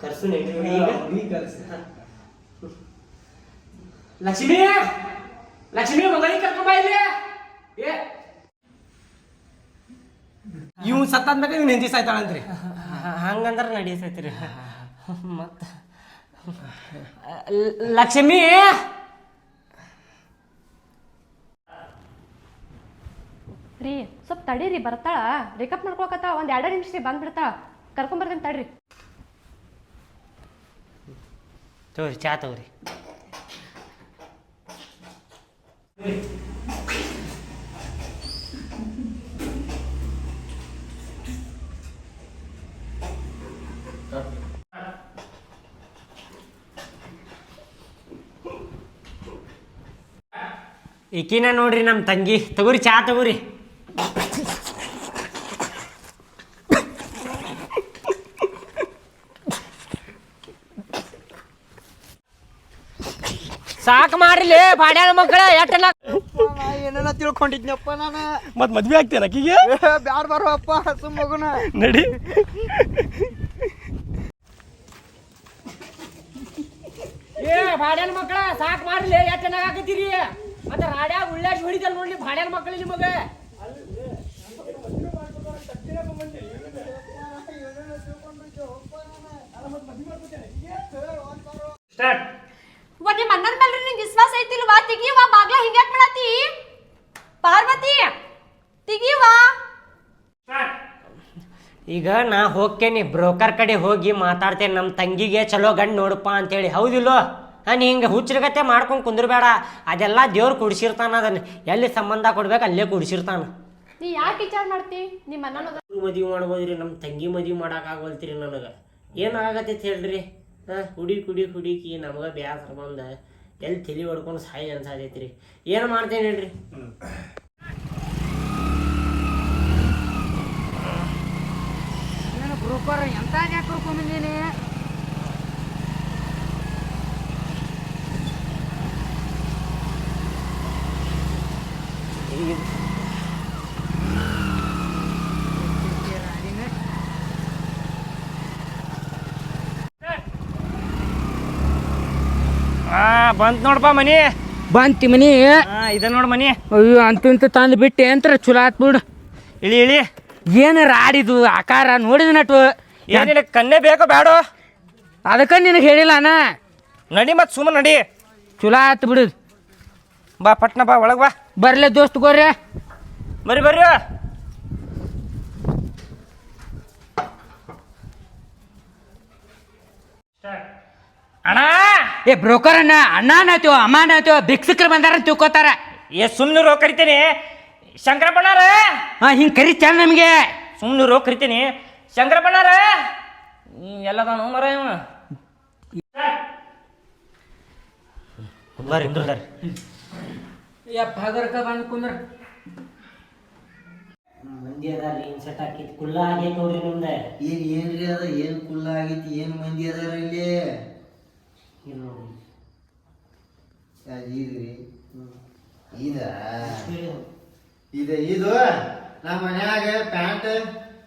ಕರ್ಸು ನಡಿ ಈಗ ನೀ ಕರ್ಸ. ಲಕ್ಷ್ಮಿ! ಲಕ್ಷ್ಮಿ ಮಗನಿ ಕರ್ಕೊಂಬ ಇಲ್ಲಿ ಏ. ಇವ್ ಸತ್ತಾದ್ಮ್ಯಾಗ ಇವ್ ನೆಂದಿ ಸಾಯ್ತಾಳಂತ್ರಿ. ಹಂಗಂದ್ರ ನಡೀತೈತ್ರಿ ಮತ್ತ ಲಕ್ಷ್ಮಿ! ರೀ ಸ್ವಲ್ಪ ತಡೀರಿ ಬರ್ತಾಳ. ರೇಕಪ್ ಮಾಡ್ಕೊಳಕತ್ತಾಳ. ಒಂದ್ ಎರಡು ನಿಮಿಷ ರೀ ಬಂದ್ಬಿಡ್ತಾಳ. ಕರ್ಕೊಂಬರ್ತೀನಿ ತಡ್ರಿ. ತಗೋರಿ ಚಾ ತಗೋರಿ ಈಕಿನ ನೋಡ್ರಿ ನಮ್ಮ ತಂಗಿ. ತಗೋರಿ ಚಾ ತಗೋರಿ. ಸಾಕು ಮಾಡ್ರಿ ಬಾಡ್ಯಾಳ ಮಕ್ಕಳ ಎಟ್ಟನ ಏನೇನ ತಿಳ್ಕೊಂಡಿದ್ನಪ್ಪ ನಾನು. ಮತ್ ಮದ್ವೆ ಆಗ್ತೇನೆ ಅಕ್ಕಿಗೆ? ಬ್ಯಾಡ ಬರೋಪ್ಪ ಸುಮ್ಮ ಮಗುನ ನಡಿ. ಏ ಬಾಡ್ಯಾಳ ಮಕ್ಕಳ ಸಾಕು ಮಾಡ್ಲಿ ಎಟ್ಟನ ಆಗತ್ತೀರಿ ಮತ್ತೆ ರಾಡ್ಯಾಗ ಉಳ್ಳಾಶ್ ಹೊಡಿತಲ್ ನೋಡ್ಲಿ ಬಾಡ್ಯಾಳ ಮಕ್ಕಳು ನಿಮಗ. ಸ್ಟಾರ್ಟ್ ನಿಮ್ಮ ಅಣ್ಣನ ಮೇಲೆ ನಿನ್ ವಿಶ್ವಾಸ ಐತಿಲ್ವಾ? ತೆಗಿವಾ ಬಾಗ್ಲ ಹಿಂಗ್ಯಾಕ್ ಮಾಡತಿ ಪಾರ್ವತಿ ತೆಗಿವಾ ಈಗ ನಾ ಹೋಗ್ತೇನೆ ಬ್ರೋಕರ್ ಕಡೆ ಹೋಗಿ ಮಾತಾಡ್ತೇನೆ ನಮ್ಮ ತಂಗಿಗೆ ಚಲೋ ಗಂಡು ನೋಡಪ್ಪ ಅಂತೇಳಿ. ಹೌದಿಲ್ಲೋ? ನಾನು ಹಿಂಗೆ ಹುಚ್ಚರಗತೆ ಮಾಡ್ಕೊಂಡು ಕುಂದ್ರಬೇಡ. ಅದೆಲ್ಲ ದೇವ್ರು ಕುಡಿಸಿರ್ತಾನ ಅದನ್ನ ಎಲ್ಲಿ ಸಂಬಂಧ ಕೊಡ್ಬೇಕು ಅಲ್ಲೇ ಕುಡಿಸಿರ್ತಾನ. ನೀ ಯಾಕೆ ವಿಚಾರ ಮಾಡ್ತಿ? ನಿಮ್ಮ ಅಣ್ಣನ ಮದುವೆ ಮಾಡ್ಬೋದ್ರಿ ನಮ್ಮ ತಂಗಿ ಮದುವೆ ಮಾಡಕ್ಕಾಗಲ್ತಿರಿ ನನಗೆ. ಏನು ಆಗತ್ತೈತೆ ಹೇಳ್ರಿ? ಹಾಂ ಕುಡಿ ಹುಡುಕಿ ನಮಗೆ ಬ್ಯಾಸರ ಬಂದು. ಎಲ್ಲಿ ತಲೆ ಹೊಡ್ಕೊಂಡು ಸಾಯಿ ರೀ ಏನು ಮಾಡ್ತೇನೆ ಹೇಳ್ರಿ? ಬ್ರೋಕರ್ ಎಂತ ಯಾಕೆ ಕರ್ಕೊಂಬಂದೀನಿ ಬಂತ್ ನೋಡಪ್ಪ ಮನಿ. ಬಂತಿ ಮನಿ. ಹಾ ಇದ ನೋಡ್ ಮನಿ. ಅಯ್ಯೋ ಅಂತ ಇಂತ ತಂದು ಬಿಟ್ಟೆ ಅಂತರ ಚಲೋ ಆತ್ ಬಿಡು. ಇಳಿ ಇಳಿ. ಏನು ರಾಡಿದು ಆಕಾರ ನೋಡಿದ ನಟು. ಏನಿಲ್ಲ ಕನ್ನೆ ಬೇಕೋ ಬೇಡೋ ಅದಕ್ಕ ನಿನಗೆ ಹೇಳಿಲ್ಲ ಅಣ್ಣ ನಡಿ ಮತ್ ಸುಮ್ಮ ನಡಿ. ಚಲೋ ಆತ್ ಬಿಡು. ಬಾ ಪಟ್ನ ಬಾ ಒಳಗೆ ಬಾ. ಬರ್ಲೆ ದೋಸ್ತ್ ಗೋರಿ ಬರ್ರಿ ಬರ್ರಿ ಅಣ್ಣ ಏ ಬ್ರೋಕರ್ ಅನ್ನ ಅಣ್ಣ ಅಮ್ಮನ ಅಮ್ಮ ಭಿಕ್ಷಕರು ಬಂದಾರ ಅಂತ ತಿಳ್ಕೊತಾರ. ಏ ಸುಮ್ಮನೆ ರೋ ಕರಿತೀನಿ. ಶಂಕರಪ್ಪಣ್ಣಾರ ಹಾ ಹಿಂಗೆ ಕರಿ ಚಂದ ನಮಗೆ. ಸುಮ್ಮನೆ ರೋ ಕರಿತೀನಿ ಶಂಕರಪ್ಪಣ್ಣಾರ ಎಲ್ಲದಾನು ಮರ ಇವ. ಕುಂದರ್ ಕುಂದರ್ ಯಪ್ಪ ಹಗರ್ಕ ಬಂದು ಕುಂದ್ರ. ಮಂದಿ ಅದಾರಿ ಇನ್ಸೆಟ್ ಹಾಕಿತ್ತು ಕುಲ್ಲ ಆಗೈತೆ ನೋಡ್ರಿ ನಿಮ್ದೆ. ಏನ್ ಏನ್ರಿ ಅದ ಏನ್ ಕುಲ್ಲ ಆಗೈತಿ ಏನ್ ಮಂದಿ ಅದಾರ ಇಲ್ಲಿ ಇಲ್ಲಿ ನೋಡ್ರಿ ಯಾವ್ದ್ ಇದ್ರಿ ಇದ ಇದ ಇದು ನಮ್ಮ ಮನ್ಯಾಗ ಪ್ಯಾಂಟ್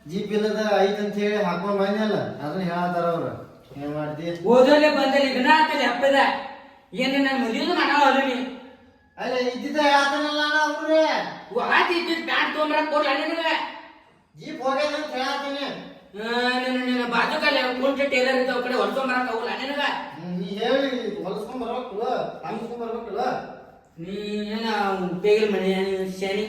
ಜೀಪ್ ಇಲ್ಲದ ಐತ್ ಅಂತ ಹೇಳಿ ಹಾಕೊಂಡ್ ಬಂದಲ್ಲ ಅದನ್ನ ಹೇಳತಾರ ಅವ್ರು. ಏನ್ ಮಾಡ್ತಿ? ಓದೋಲೆ ಬಂದಲ್ಲಿ ಇದನ್ನ ಹಾಕಲಿ ಹಬ್ಬದ ಏನು ನನ್ನ ಮದುವೆ ಮಾಡೋ ನೀ? ಅಲ್ಲ ಇದ್ದಿದ್ದ ಹೇಳ್ತಾನಲ್ಲ ಅವ್ರೆ. ಆತಿ ಇದ್ದಿದ್ದು ಪ್ಯಾಂಟ್ ತೊಗೊಂಬರಕ್ ಕೊಡ್ಲ ನಿನಗೆ? ಜೀಪ್ ಹೋಗ್ಯದ ಅಂತ ಹೇಳತ್ತೀನಿ ನಿನ್ನ ನಿನ್ನ ಬಾಜು ಕಾಲ ಕುಂಟೆ ಟೇಲರ್ ಇದ್ದಾವ ಕಡೆ ಹೊರ್ಕೊಂಬರಕ್ ಆಗಲ್ಲ ನಿನಗ? ನೀ ಹೇಳಿ ಹೊಲಸ್ಕೊಂಡ್ ಬರ್ಬೇಕಲ್ಲ ಹಾಕಿಸ್ಕೊಂಡ್ ಬರ್ಬೇಕಲ್ಲ ನೀ ಏನ ಬೇಗಲ್ ಮನೆ ಶಾನಿ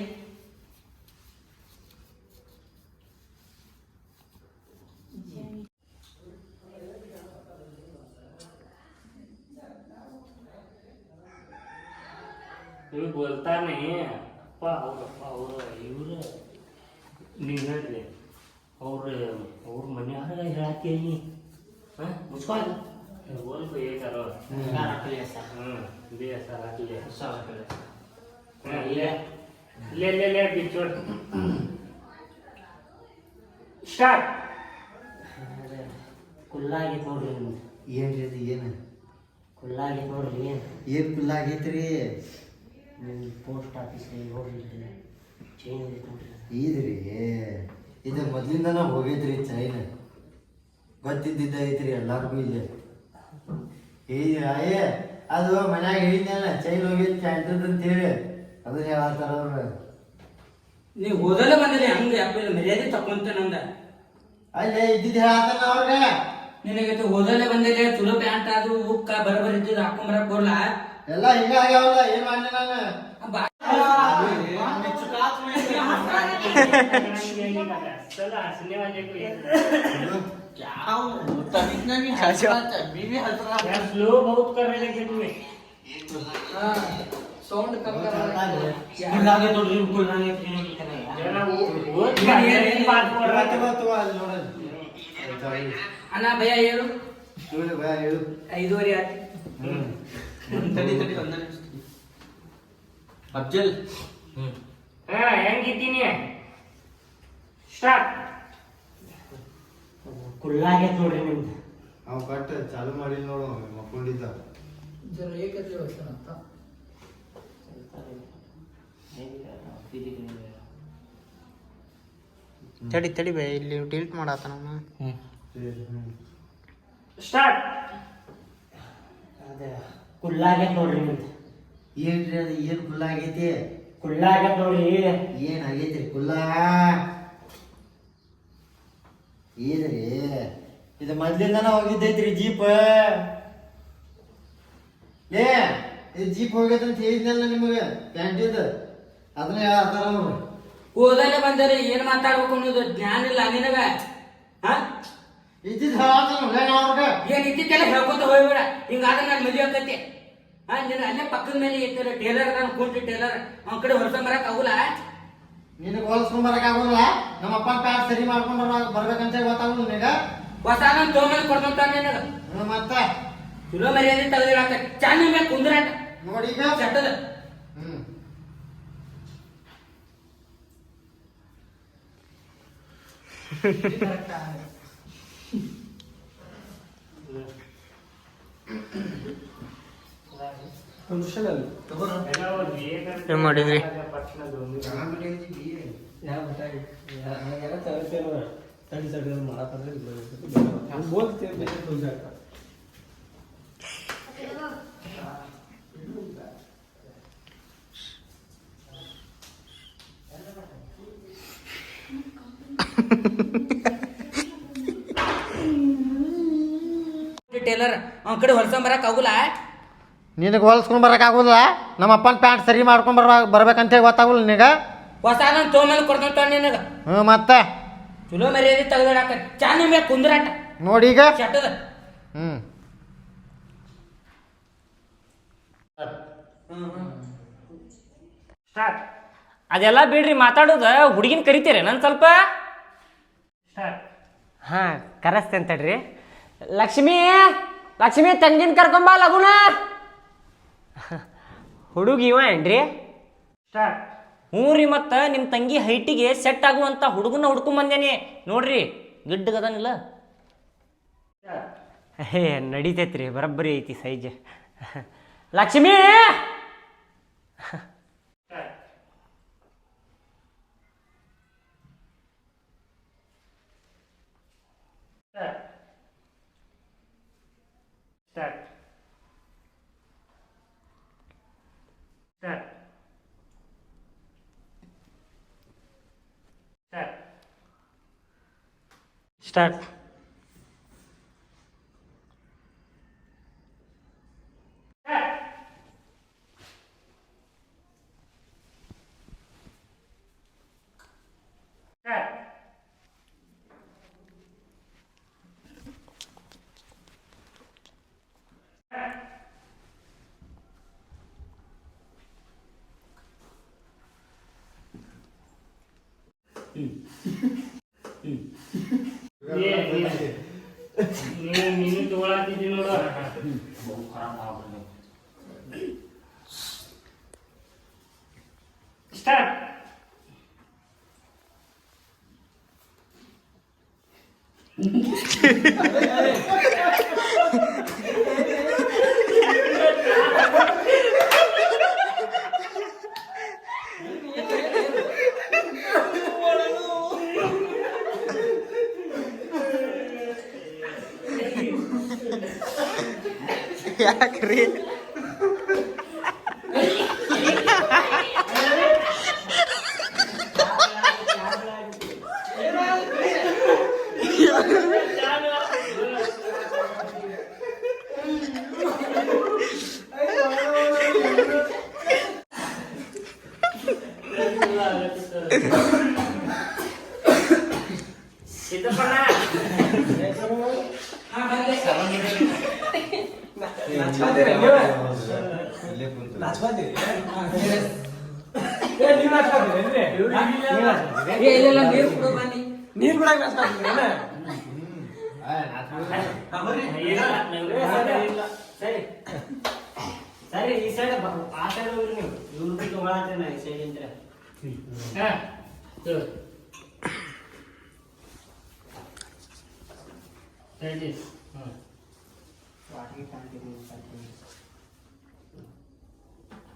ಇವ್ರು ಬೋಲ್ತಾನೆ. ಅಪ್ಪ ಅವ್ರಪ್ಪ ಅವ್ರ ಇವ್ರು. ನೀವು ಹೇಳ್ರಿ. ಅವ್ರ ಅವ್ರ ಮನ್ಯಾಗ ಹೇಳತ್ತೀನಿ ಹಾಂ ಮುಚ್ಕೊಂಡು. ಏಕಾರೋ ಹ್ಞೂ ಬಿ ಎಸ್ ಆರ್ ಹಾಕಲಿ ಹಾಂ ಇಲ್ಲೇ. ಇಲ್ಲೇ ಇಲ್ಲೇ ಇಲ್ಲೇ ಬಿಚ್ಚೋಡ್ ಸ್ಟಾರ್ಟ್. ಕುಲ್ಲಾಗೈತೆ ನೋಡ್ರಿ ಏನು ಏನ್ರಿ ಏನು? ಏನ ಕುಲ್ಲಾಗೈತೆ ನೋಡ್ರಿ. ಏನು ಏನು ಕುಲ್ಲಾಗೈತೆ ರೀ ನಿಮ್ಮ ಪೋಸ್ಟ್ ಆಫೀಸ್ಗೆ ನೋಡ್ರಿ ಚೇಂಜ್ ಐತೆ ನೋಡ್ರಿ ಇದ್ರಿ? ಇದು ಮೊದ್ಲಿಂದನ ಹೋಗಿದ್ರಿ ಚೈನ್. ಗೊತ್ತಿದ್ದಿದ್ದ ಐತ್ರಿ ಎಲ್ಲಾರ್ಗು ಇದೆ ಏ ಅದು ಮನ್ಯಾಗ ಹೇಳಿದ್ನಲ್ಲ ಚೈನ್ ಹೋಗಿದ್ ಚಾಂಟದ್ ಅಂತ ಹೇಳಿ ಅದನ್ನ ಹೇಳತ್ತಾರ ಅವ್ರು. ನೀ ಓದಲ್ಲ ಬಂದಿಲ್ಲ ಹಂಗ ಅಪ್ಪ ಮರ್ಯಾದೆ ತಕೊಂತ ನಂದ. ಅಲ್ಲೇ ಇದ್ದಿದ್ದು ಹೇಳತ್ತಾನ ಅವ್ರಿಗೆ. ನಿನಗೆ ಓದಲ್ಲ ಬಂದಿಲ್ಲ ಚಲೋ ಪ್ಯಾಂಟ್ ಅದು ಉಕ್ಕ ಬರಬರ್ ಇದ್ದಿದ್ದು ಹಾಕೊಂಬರಕ್ ಕೊಡ್ಲ ಎಲ್ಲ ಹಿಂಗ ಆಗ್ಯಾವಲ್ಲ ಏನ್ ಮಾಡ್ಲಿ ನಾನು? स्लो बहुत कर रहे थे तुम्हें ಸೌಂಡ್ ಕಮ್ಮಿ जरा वो वो बात बोल रहा ಇವತ್ತು था ಇವತ್ತು ಅಲ್ಲಿ ನೋಡಲ್ಲ ಅಣ್ಣ ಭಯ ಹೇಳು ಹೇಳು ಬಾ ಹೇಳು ಐದುವರೆ ಆಯ್ತು ಹ್ಮ್ ತಡಿ ತಡಿ ಒಂದ ಅಫ್ಜಲ್ हाँ ಹೆಂಗಿದ್ದೀನಿ ಸ್ಟಾರ್ಟ್ ಕುಳ್ಳಾಗೈತ್ ನೋಡ್ರಿ ನಿಮ್ದು. ಅವ್ ಕಟ್ ಚಾಲು ಮಾಡಿಲ್ಲ ನೋಡು ಮಕ್ಕೊಂಡಿದ್ದ ಜರ ಏಕತೆ ಅಂತ. ತಡಿ ತಡಿ ಬೇ ಇಲ್ಲಿ ಡಿಲೀಟ್ ಮಾಡತ್ತ ನಾನು ಸ್ಟಾರ್ಟ್ ಅದೇ ಕುಳ್ಳಾಗೆ ನೋಡ್ರಿ ನಿಮ್ದು. ಏನ್ರಿ ಅದು ಏನ್ ಕುಳ್ಳಾಗೈತಿ? ಆಗೈತಿ ನೋಡಿ ನೋಡ್ರಿ ಏನ್ ಆಗೈತಿ ಕುಲ್ಲ ಏನ್ರಿ? ಇದು ಮೊದ್ಲಿಂದನ ಹೋಗಿದ್ದೈತ್ರಿ ಜೀಪ್ ಏ ಇದು ಜೀಪ್ ಹೋಗೈತೆ ಅಂತ ಹೇಳಿದ್ನಲ್ಲ ನಿಮಗೆ? ಪ್ಯಾಂಟಿದ ಅದನ್ನ ಹೇಳ್ತಾರ ಅವ್ರು. ಓದಲ್ಲ ಬಂದರಿ ಏನ್ ಮಾತಾಡ್ಬೇಕು ಅನ್ನೋದು ಜ್ಞಾನ ಇಲ್ಲ ನಿನಗ? ಇದ್ದಿದ್ ಹೇಳತ್ತಾನ ಅವ್ರಿಗೆ? ಏನ್ ಇದ್ದಿದ್ದೆಲ್ಲ ಹೇಳ್ಕೊತ ಹೋಗ್ಬೇಡ. ಹಿಂಗಾದ್ರೆ ನಾನು ಮದುವೆ ಆಗ್ತೈತಿ ಹಾ ನೀನು ಅಲ್ಲೇ ಪಕ್ಕದ ಮೇಲೆ ಇರ್ತಾರೆ ಟೇಲರ್ ನಾನು ಕುಂಟಿ ಟೇಲರ್. ಅವ್ನ ಕಡೆ ಹೊರತ ಬರಕ್ ಆಗುಲ್ಲ? ನಿನಗೆ ಹೋಲಿಸ್ಕೊಂಡ್ ಬರಕ್ ನಮ್ಮ ಪ್ಯಾಂಟ್ ಸರಿ ಮಾಡ್ಕೊಂಡು ಬರ ಬರ್ಬೇಕಂತ ಗೊತ್ತಾಗುದಿಲ್ಲ ನಿನಗ. ಹೊಸ ನಾನು ತೊಗೊಂಬಂದು ಕೊಡ್ಕೊಂತ ನಿನಗ. ಹ್ಮ್, ಮತ್ತ? ಚಲೋ ಮರ್ಯಾದೆ ತೆಗೆದಿಡಾಕ ಚಾನ ಮೇಲೆ ಕುಂದ್ರಾಟ ನೋಡಿ ಈಗ. ಚಟ್ಟದ. ಹ್ಮ್. ಏನ್ ಮಾಡಿದ್ರಿ ಟೇಲರ್ ಅವ್ನ ಕಡೆ ಹೊರತ ಬರಕ್ ಆಗುಲ್ಲ ನಿನಗೆ ಹೊಲ್ಸ್ಕೊಂಡ್ ಬರೋಕ್ಕಾಗೋದಿಲ್ಲ ಆಗುದಿಲ್ಲ? ನಮ್ಮ ಅಪ್ಪನ ಪ್ಯಾಂಟ್ ಸರಿ ಮಾಡ್ಕೊಂಡು ಬರ ಬರ್ಬೇಕಂತ ಗೊತ್ತಾಗಲ್ಲ ನಿನಗೆ? ಹೊಸ ನಾನು ತೊಗೊಂಬಂದು ಕೊಡ್ಕೊಂತ ನಿನಗೆ. ಹ್ಞೂ ಮತ್ತೆ? ಚಲೋ ಮರ್ಯಾದೆ ತೆಗೆದಾಕ ಚಾನ ಮೇಲೆ ಕುಂದ್ರಾಟ. ನೋಡಿ ಈಗ. ಚಟ್ಟದ ಹ್ಞೂ ಸ್ಟಾರ್ಟ್. ಅದೆಲ್ಲ ಬಿಡ್ರಿ ಮಾತಾಡೋದು. ಹುಡುಗಿನ ಕರಿತೀರಿ ನಾನು ಸ್ವಲ್ಪ? ಸ್ಟಾರ್ಟ್. ಹಾ ಕರೆಸ್ತೇನೆ ತಡ್ರಿ. ಲಕ್ಷ್ಮೀ ಲಕ್ಷ್ಮಿ ತಂಗಿನ ಕರ್ಕೊಂಬ ಲಗುನ. ಹುಡುಗಿ ಇವ ಏನ್ರಿ? ಸ್ಟಾರ್ಟ್ ಹ್ಞೂ ರೀ ಮತ್ತು ನಿಮ್ಮ ತಂಗಿ ಹೈಟಿಗೆ ಸೆಟ್ ಆಗುವಂಥ ಹುಡುಗನ ಹುಡ್ಕೊಂಬಂದೇನಿ ನೋಡ್ರಿ ಗಿಡ್ಡಗದನಿಲ್ಲ ಹೇ ನಡೀತೈತ್ರಿ ಬರಬ್ಬರಿ ಐತಿ size Lakshmi! Start start start start ya keren. ನಂಗೆ ಇಲ್ಲ ಸರಿ ಸರಿ ಈ ಸೈಡ್ ಆ ಸೈಡ್ ಹೋಗ್ರಿ ನೀವು ಇವ್ರದ್ದು ತಗೊಳತ್ರಿ ನಾ ಈ ಸೈಡ್ ಇಂತ್ರ ಹಾ, ಹೇಳು. ಹೇಳಿ. ಹ್ಮ್.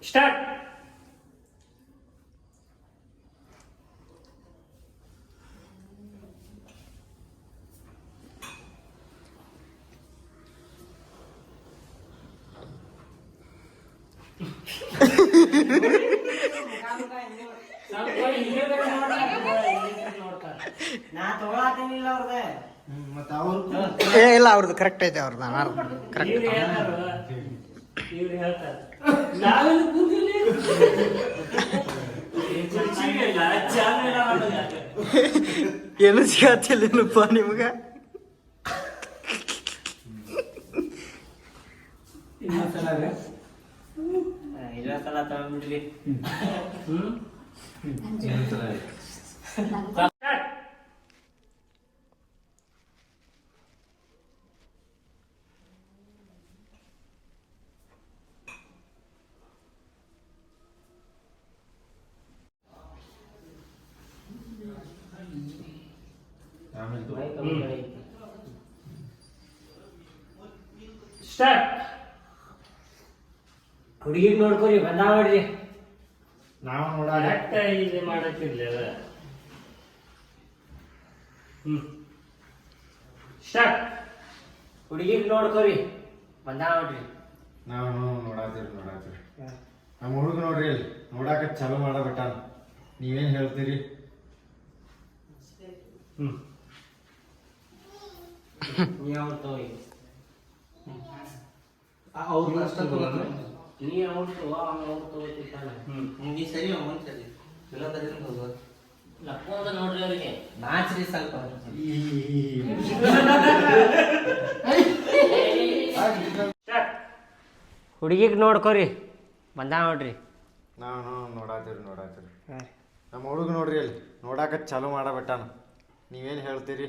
ಸ್ಟಾರ್ಟ್ ಸ್ವಲ್ಪ ಹಿಂಗೆ ಬೇರೆ ನೋಡ್ತಾರೆ, ಹಿಂಗೆ ನೋಡ್ತಾರೆ. ನಾ ತಗೊಳತ್ತೇನಿಲ್ಲ ಅವ್ರದ್ದೇ ಹ್ಮ್, ಮತ್ತ್ ಅವ್ರು ಏ ಇಲ್ಲ ಅವ್ರದ್ದು ಕರೆಕ್ಟ್ ಐತೆ ಅವ್ರದ್ದು ನಾನು ಕರೆಕ್ಟ್. ಏನು ಸಿಗತ್ತಿಲ್ಲಪ್ಪ ನಿಮ್ಗೆ? ಇಲ್ಲ ಸಲ ತಗೊಂಡ್ಬಿಡ್ರಿ ಹ್ಮ್. ಸ್ಟಾರ್ಟ್ ಆಮೇಲೆ ತಗೋ. ಸ್ಟಾರ್ಟ್ ಹುಡುಗಿಗ್ ನೋಡ್ಕೊರಿ ಬಂದ ನೋಡ್ರಿ ನಾವು ನೋಡಾಡ ಕರೆಕ್ಟ್ ಇದು ಮಾಡಕ್ಕಿರ್ಲಿ ಅದ ಹ್ಮ್. ಸ್ಟಾರ್ಟ್ ಹುಡುಗಿಗ್ ನೋಡ್ಕೋರಿ. ಬಂದ ನೋಡ್ರಿ. ನಾವು ನೋಡಾತೀರಿ ನೋಡಾತೀರಿ. ನಮ್ಮ ಹುಡುಗ ನೋಡ್ರಿ ಅಲ್ಲಿ. ನೋಡಾಕ ಚಾಲೂ ಮಾಡಬಿಟ್ಟ ನೀವೇನ್ ಹೇಳ್ತೀರಿ? ಹ್ಮ್. ನೀವು ತಗೋರಿ? ಅವ್ರು ಅಷ್ಟ ನೀ ಅವ್ರು ತಗೋ ಅವ್ನು ಅವ್ರು ತಗೋತಿರ್ತಾನೆ ಹ್ಮ್ ನೀ ಸರಿ ಅವನ್ ಸರಿ ಇಲ್ಲ ತಗೊಂಡ್ ಹೋಗೋದು ಲಕ್ಕೊಂತ ನೋಡ್ರಿ ಅವ್ರಿಗೆ. ನಾಚ್ರಿ ಸ್ವಲ್ಪ. ಹುಡುಗಿಗ್ ನೋಡ್ಕೊರಿ. ಬಂದ ನೋಡ್ರಿ. ನಾನು ನೋಡಾತೀರಿ ನೋಡಾತೀರಿ. ನಮ್ಮ ಹುಡುಗ ನೋಡ್ರಿ ಅಲ್ಲಿ. ನೋಡಾಕ ಚಾಲು ಮಾಡಬಟ್ಟಾನ. ನೀವೇನ್ ಹೇಳ್ತೀರಿ?